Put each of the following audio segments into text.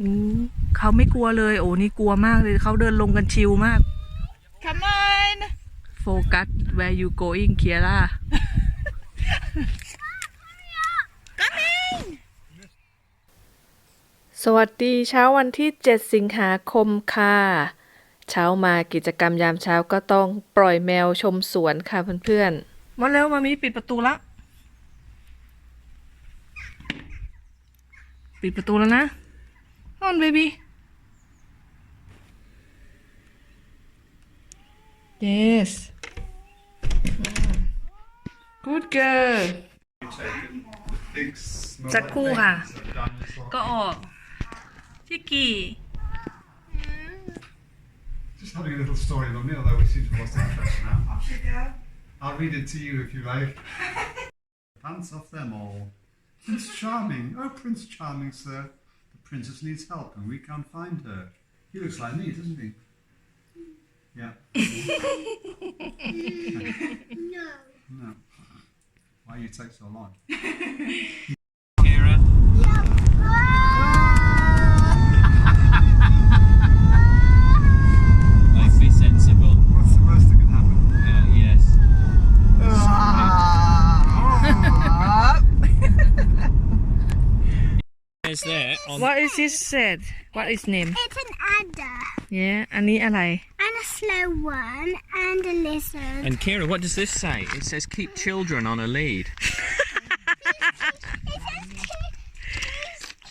อืมเขาไม่กลัวเลย โอ้นี่กลัวมากเลยเขาเดินลงกันชิลมาก Come on โฟกัส where you going เคียร่า สวัสดีเช้าวันที่ 7 สิงหาคมค่ะ เช้ามากิจกรรมยามเช้าก็ต้องปล่อยแมวชมสวนค่ะเพื่อนๆ มาแล้วมามีปิดประตูละ ปิดประตูแล้วนะ นอนเบบี้ yes good girl สักครู่ค่ะ ก็ออกชิกกี้ Just having a little story about me, although we seem to have lost interest now. I'll read it to you if you like. Pants off them all. Prince Charming. Oh, Prince Charming, sir. Princess needs help and we can't find her. He looks like me, doesn't he? Yeah. No. No. Why you take so long? Is there on what is his said what is name It's an adder yeah อันนี้อะไร and a slow one and a lizard. And Kira, what does this say? It says keep children on a lead. It says keep,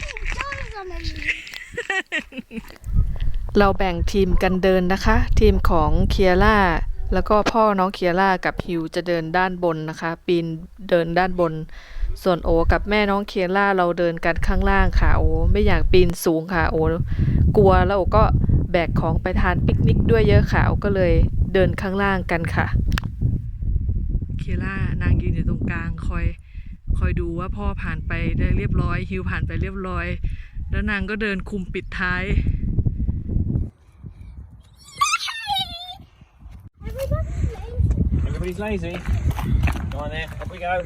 keep dolls on a lead. เราแบ่งทีมกันเดินนะคะ ทีมของเคียร่า แล้วก็พ่อน้องเคียร่ากับฮิวจะเดินด้านบนนะคะ ปีนเดินด้านบน ส่วนโอกับแม่น้องเคียร่าเราเดินกันข้างล่างค่ะโอไม่อยากปีนสูงค่ะโอกลัวแล้วโอก็แบกของไปทานปิกนิกด้วยเยอะค่ะโอก็เลยเดินข้างล่างกันค่ะ เคียร่านางยืนอยู่ตรงกลางคอยคอยดูว่าพ่อผ่านไปได้เรียบร้อยฮิวผ่านไปเรียบร้อย แล้วนางก็เดินคุมปิดท้าย Everybody's lazy. Go on there. Up we go.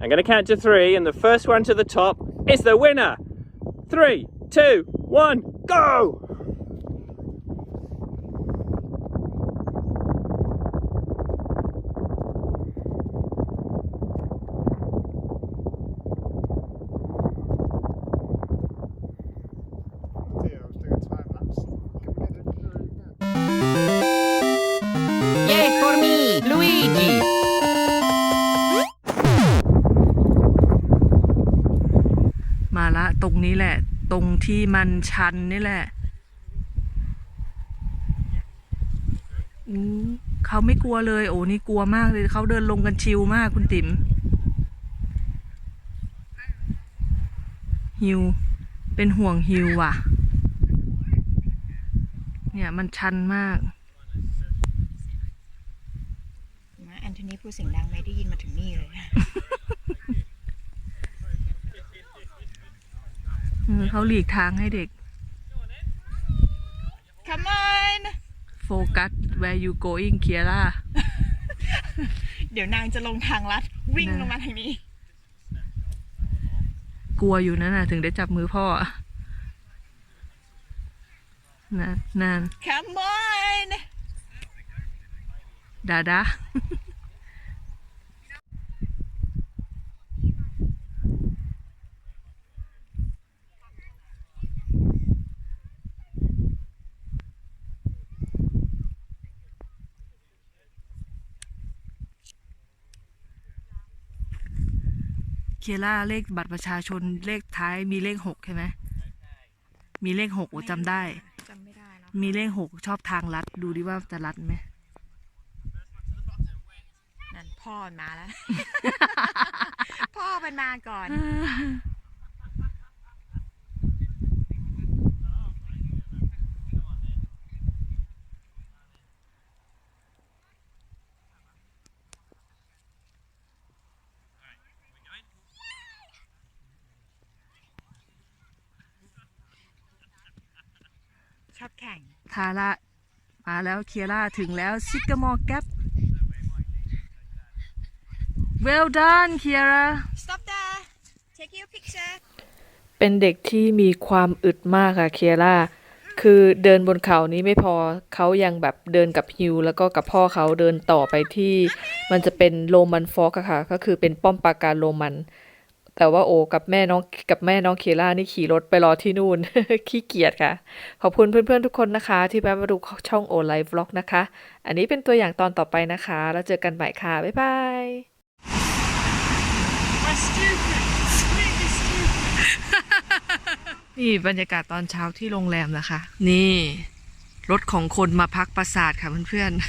I'm going to count to three, and the first one to the top is the winner. Three, two, one, go! ตรงนี้แหละ ตรงที่มันชันนี่แหละอืมเขาไม่กลัวเลย โอ้นี่กลัวมากเลยเขาเดินลงกันชิลมากคุณติ๋มฮิว เป็นห่วงฮิวว่ะ เนี่ยมันชันมากมาแอนโทนีพูดเสียงดังไม่ได้ยินมาถึงนี่เลย เออเขาหลีกทางให้เด็ก Come on โฟกัส where you going เคียร่าเดี๋ยวนางจะลงทางลัดวิ่งนะลงมาทางนี้ กลัวอยู่นั่นน่ะ ถึงได้จับมือพ่อนะนั่น Come on ดาดา เคียร่าเลขบัตรประชาชนเลขท้ายมีเลขหกใช่ไหมมีเลขหกโอ้จำได้ จำไม่ได้เนาะมีเลขหกชอบทางลัด ดูดิว่าจะลัดไหมนั่นพ่อมันมาแล้ว พ่อมันมาก่อน ชอบแข่งทาร่ามาแล้วเคียร่าถึงแล้วซิกเกอร์มอร์แกป well done Kiara stop there take your picture เป็นเด็กที่มีความอึดมากค่ะเคียร่าคือเดินบนเขานี้ไม่พอเขายังแบบเดินกับฮิวแล้วก็กับพ่อเขาเดินต่อไปที่ มันจะเป็นโรมันฟอกอะค่ะ ก็คือเป็นป้อมปราการโรมัน แต่ว่าโอกับแม่น้องกับแม่น้องเคียร่านี่ขี่รถไปรอที่นู่น ขี้เกียจค่ะ ขอบคุณเพื่อนๆทุกคนนะคะ ที่แวะมาดูช่องโอไลฟ์วล็อกนะคะ อันนี้เป็นตัวอย่างตอนต่อไปนะคะ แล้วเจอกันใหม่ค่ะ บ๊ายบาย นี่บรรยากาศตอนเช้าที่โรงแรมนะคะ นี่ รถของคนมาพักปราสาทค่ะเพื่อนๆ